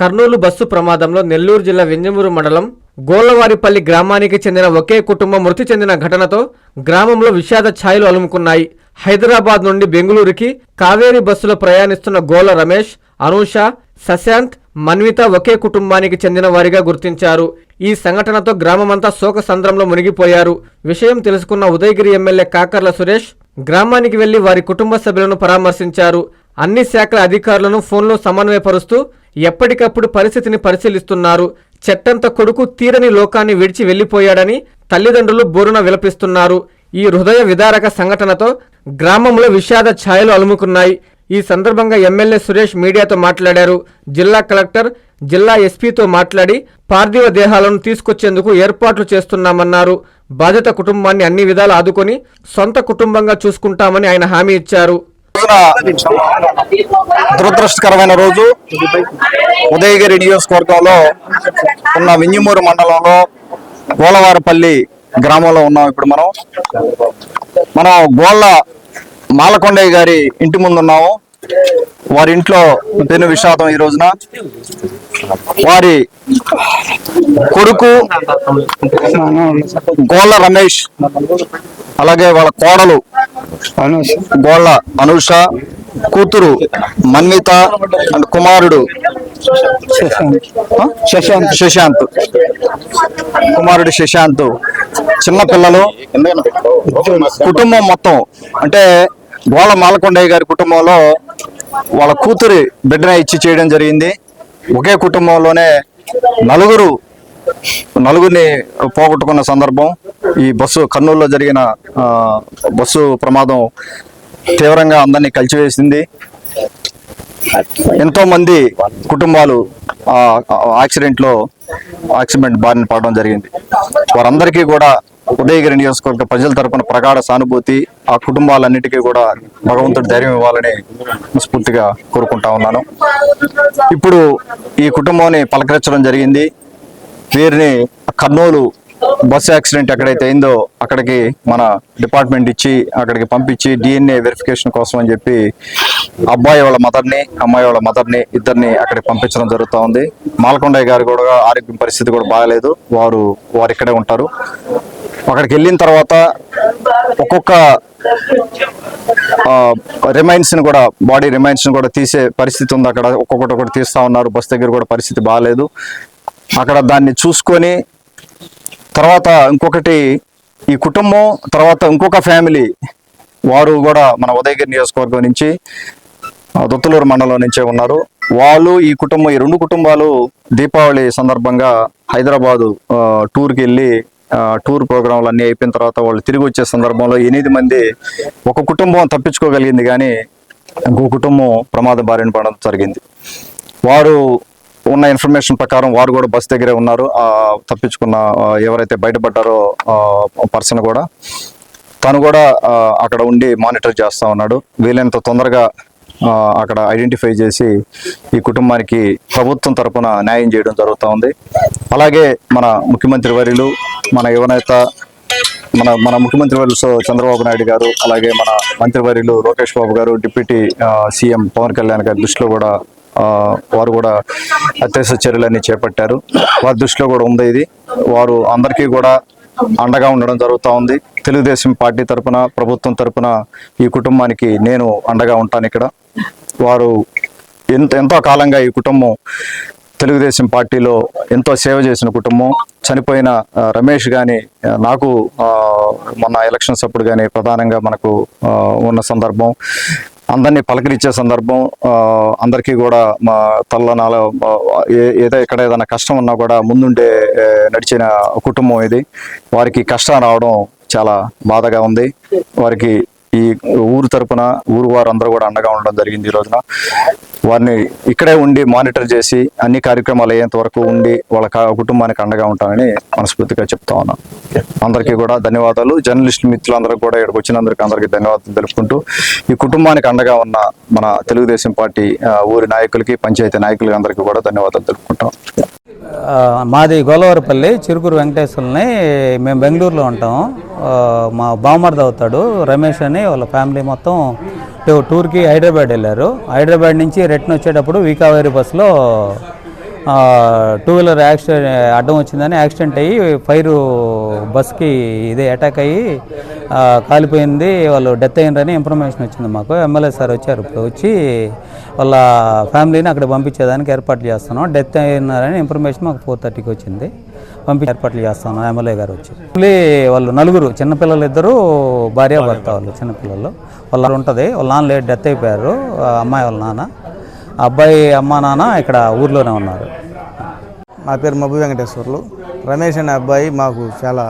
Kurnool bus ప్రమాదంలో నెల్లూరు జిల్లా వెంజమూరు మండలం గోళ్ళవారిపల్లి గ్రామానికి చెందిన ఒకే కుటుంబం మృతి చెందిన ఘటనతో గ్రామంలో విషాద ఛాయలు అలుముకున్నాయి. హైదరాబాద్ నుండి బెంగళూరుకి కావేరీ బస్సులో ప్రయాణిస్తున్న గోల రమేష్ అనూష సశాంత్ మన్విత ఒకే కుటుంబానికి చెందిన వారిగా గుర్తించారు. ఈ సంఘటనతో గ్రామమంతా శోక సంద్రంలో మునిగిపోయారు. విషయం తెలుసుకున్న ఉదయగిరి ఎమ్మెల్యే కాకర్ల సురేష్ గ్రామానికి వెళ్ళి వారి కుటుంబ సభ్యులను పరామర్శించారు. అన్ని శాఖల అధికారులను ఫోన్లో సమన్వయపరుస్తూ ఎప్పటికప్పుడు పరిస్థితిని పరిశీలిస్తున్నారు. చెట్టంత కొడుకు తీరని లోకాన్ని విడిచి వెళ్ళిపోయాడని తల్లిదండ్రులు బోరున విలపిస్తున్నారు. ఈ హృదయ విదారక సంఘటనతో గ్రామంలో విషాద ఛాయలు అలుముకున్నాయి. ఈ సందర్భంగా ఎమ్మెల్యే సురేష్ మీడియాతో మాట్లాడారు. జిల్లా కలెక్టర్ జిల్లా ఎస్పీతో మాట్లాడి పార్థివ దేహాలను తీసుకొచ్చేందుకు ఏర్పాట్లు చేస్తున్నామన్నారు. బాధిత కుటుంబాన్ని అన్ని విధాలు ఆదుకొని సొంత కుటుంబంగా చూసుకుంటామని ఆయన హామీ ఇచ్చారు. రోజున దురదృష్టకరమైన రోజు. ఉదయగిరి నియోజకవర్గంలో ఉన్న వింజమూరు మండలంలో గోలవారపల్లి గ్రామంలో ఉన్నాం ఇప్పుడు మనం. మనం గోళ్ళ మాలకొండయ్య గారి ఇంటి ముందు ఉన్నాము. వారి ఇంట్లో పెను విషాదం ఈ రోజున. వారి కొడుకు గోళ్ళ రమేష్ అలాగే వాళ్ళ కోడలు గోళ్ళ అనూష కూతురు మన్విత అండ్ కుమారుడు శశాంత్. శశాంత్. కుమారుడు శశాంత్. చిన్న పిల్లలు. కుటుంబం మొత్తం. అంటే గోళ్ళ మాలకొండయ్య గారి కుటుంబంలో వాళ్ళ కూతురి బిడ్డనే ఇచ్చి చేయడం జరిగింది. ఒకే కుటుంబంలోనే నలుగురు నలుగురిని పోగొట్టుకున్న సందర్భం. ఈ బస్సు కర్నూలులో జరిగిన బస్సు ప్రమాదం తీవ్రంగా అందరినీ కలిచివేసింది ఎంతోమంది కుటుంబాలు ఆ యాక్సిడెంట్ యాక్సిడెంట్ బారిన పడడం జరిగింది. వారందరికీ కూడా ఉదయగిరి నియోజకవర్గ ప్రజల తరపున ప్రగాఢ సానుభూతి ఆ కుటుంబాలన్నిటికీ కూడా భగవంతుడు ధైర్యం ఇవ్వాలని స్ఫూర్తిగా కోరుకుంటా ఉన్నాను. ఇప్పుడు ఈ కుటుంబాన్ని పలకరించడం జరిగింది. వీరిని కర్నూలు బస్ యాక్సిడెంట్ ఎక్కడైతే అయిందో అక్కడికి మన డిపార్ట్మెంట్ ఇచ్చి అక్కడికి పంపించి డిఎన్ఏ వెరిఫికేషన్ కోసం అని చెప్పి అబ్బాయి వాళ్ళ మదర్ని అమ్మాయి వాళ్ళ మదర్ని ఇద్దరిని అక్కడికి పంపించడం జరుగుతూ ఉంది. మాలకొండయ్య గారు కూడా ఆరోగ్యం పరిస్థితి కూడా బాగాలేదు. వారు వారు ఇక్కడే ఉంటారు. అక్కడికి వెళ్ళిన తర్వాత ఒక్కొక్క రిమైన్స్ని కూడా బాడీ రిమైన్స్ని కూడా తీసే పరిస్థితి ఉంది అక్కడ. ఒక్కొక్కటి ఒకటి తీస్తా ఉన్నారు బస్ దగ్గర కూడా పరిస్థితి బాగాలేదు అక్కడ దాన్ని చూసుకొని తర్వాత ఇంకొకటి ఈ కుటుంబం తర్వాత ఇంకొక ఫ్యామిలీ వారు కూడా మన ఉదయగిరి నియోజకవర్గం నుంచి దొత్తులూరు మండలం నుంచే ఉన్నారు. వాళ్ళు ఈ కుటుంబం ఈ రెండు కుటుంబాలు దీపావళి సందర్భంగా హైదరాబాదు టూర్కి వెళ్ళి టూర్ ప్రోగ్రాంలు అన్నీ అయిపోయిన తర్వాత వాళ్ళు తిరిగి వచ్చే సందర్భంలో ఎనిమిది మంది ఒక కుటుంబం తప్పించుకోగలిగింది కానీ ఇంకో కుటుంబం ప్రమాద బారిన పడడం జరిగింది. వారు ఉన్న ఇన్ఫర్మేషన్ ప్రకారం వారు కూడా బస్ దగ్గరే ఉన్నారు. ఆ తప్పించుకున్న ఎవరైతే బయటపడ్డారో పర్సన్ కూడా తను కూడా అక్కడ ఉండి మానిటర్ చేస్తూ ఉన్నాడు. వీలైనంత తొందరగా అక్కడ ఐడెంటిఫై చేసి ఈ కుటుంబానికి ప్రభుత్వం తరపున న్యాయం చేయడం జరుగుతూ ఉంది. అలాగే మన ముఖ్యమంత్రి వర్యులు మన యువనేత మన మన ముఖ్యమంత్రి వర్యులు సో చంద్రబాబు నాయుడు గారు అలాగే మన మంత్రివర్యులు లోకేష్ బాబు గారు డిప్యూటీ సీఎం పవన్ కళ్యాణ్ గారి దృష్టిలో కూడా వారు కూడా అత్యవసర చర్యలన్నీ చేపట్టారు. వారి దృష్టిలో కూడా ఉంది ఇది. వారు అందరికీ కూడా అండగా ఉండడం జరుగుతూ ఉంది. తెలుగుదేశం పార్టీ తరపున ప్రభుత్వం తరపున ఈ కుటుంబానికి నేను అండగా ఉంటాను ఇక్కడ. వారు ఎంత ఎంతో కాలంగా ఈ కుటుంబం తెలుగుదేశం పార్టీలో ఎంతో సేవ చేసిన కుటుంబం. చనిపోయిన రమేష్ కానీ నాకు మొన్న ఎలక్షన్స్ అప్పుడు కానీ ప్రధానంగా మనకు ఉన్న సందర్భం. అందరినీ పలకరించే సందర్భం అందరికీ కూడా మా తల్లనాల ఏ- ఏదో ఇక్కడ ఏదైనా కష్టం ఉన్నా కూడా ముందుండే నడిచిన కుటుంబం ఇది. వారికి కష్టం రావడం చాలా బాధగా ఉంది. వారికి ఈ ఊరు తరపున ఊరు వారు అందరూ కూడా అండగా ఉండడం జరిగింది ఈ రోజున. వారిని ఇక్కడే ఉండి మానిటర్ చేసి అన్ని కార్యక్రమాలు అయ్యేంత వరకు ఉండి వాళ్ళ కా- కుటుంబానికి అండగా ఉంటానని మనస్ఫూర్తిగా చెప్తా ఉన్నాను అందరికీ కూడా ధన్యవాదాలు. జర్నలిస్ట్ మిత్రులందరూ కూడా ఇక్కడికి వచ్చినందరికీ అందరికీ ధన్యవాదాలు తెలుపుకుంటూ ఈ కుటుంబానికి అండగా ఉన్న మన తెలుగుదేశం పార్టీ ఊరి నాయకులకి పంచాయతీ నాయకులకి అందరికీ కూడా ధన్యవాదాలు తెలుపుకుంటాం మాది గోలవరపల్లి చిరుకూరు వెంకటేశ్వరుని మేము బెంగళూరులో ఉంటాం. మా బావమరిది అవుతాడు రమేష్ అని వాళ్ళ ఫ్యామిలీ మొత్తం టూర్కి హైదరాబాద్ వెళ్ళారు. హైదరాబాద్ నుంచి రిటర్న్ వచ్చేటప్పుడు వీకావేరి బస్సులో టూ వీలర్ యాక్సిడెంట్ అడ్డం వచ్చిందని యాక్సిడెంట్ అయ్యి ఫైర్ బస్కి ఇదే అటాక్ అయ్యి కాలిపోయింది. వాళ్ళు డెత్ అయ్యిందని ఇన్ఫర్మేషన్ వచ్చింది మాకు. ఎమ్మెల్యే సార్ వచ్చారు ఇప్పుడు. వచ్చి వాళ్ళ ఫ్యామిలీని అక్కడ పంపించేదానికి ఏర్పాట్లు చేస్తున్నాం. డెత్ అయినారని ఇన్ఫర్మేషన్ మాకు ఫోర్ థర్టీకి వచ్చింది. పంపి ఏర్పాట్లు చేస్తున్నాం. ఎమ్మెల్యే గారు వచ్చి. మళ్ళీ వాళ్ళు నలుగురు చిన్నపిల్లలు ఇద్దరు భార్య భర్త వాళ్ళు చిన్నపిల్లలు వాళ్ళ ఉంటుంది. వాళ్ళ నాన్న లేట్ డెత్ అయిపోయారు. అమ్మాయి వాళ్ళ నాన్న. అబ్బాయి అమ్మ నాన్న ఇక్కడ ఊర్లోనే ఉన్నారు. నా పేరు మబ్బు వెంకటేశ్వర్లు. రమేష్ అనే అబ్బాయి మాకు చాలా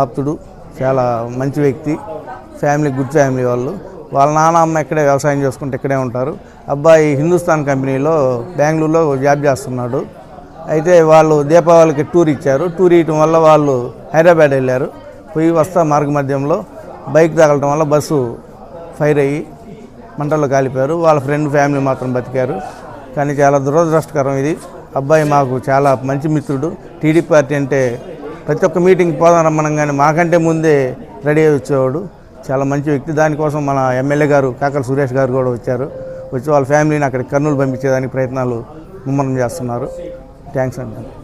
ఆప్తుడు చాలా మంచి వ్యక్తి ఫ్యామిలీ గుడ్ ఫ్యామిలీ వాళ్ళు. వాళ్ళ నాన్న అమ్మ ఇక్కడే వ్యవసాయం చేసుకుంటే ఇక్కడే ఉంటారు. అబ్బాయి హిందుస్థాన్ కంపెనీలో బెంగళూరులో జాబ్ చేస్తున్నాడు. అయితే వాళ్ళు దీపావళికి టూర్ ఇచ్చారు. టూర్ ఇవ్వటం వల్ల వాళ్ళు హైదరాబాద్ వెళ్ళారు. పోయి వస్తా మార్గ మధ్యంలో బైక్ తగలటం వల్ల బస్సు ఫైర్ అయ్యి మంటల్లో కాలిపోయారు. వాళ్ళ ఫ్రెండ్ ఫ్యామిలీ మాత్రం బతికారు. కానీ చాలా దురదృష్టకరం ఇది. అబ్బాయి మాకు చాలా మంచి మిత్రుడు. టీడీపీ పార్టీ అంటే ప్రతి ఒక్క మీటింగ్ పోదాం రమ్మనంగానే మాకంటే ముందే రెడీ అయ్యి వచ్చేవాడు. చాలా మంచి వ్యక్తి. దానికోసం మన ఎమ్మెల్యే గారు కాకల సురేష్ గారు కూడా వచ్చారు. వచ్చి వాళ్ళ ఫ్యామిలీని అక్కడికి కర్నూలు పంపించేదానికి ప్రయత్నాలు ముమ్మరం చేస్తున్నారు. థ్యాంక్స్ అండి.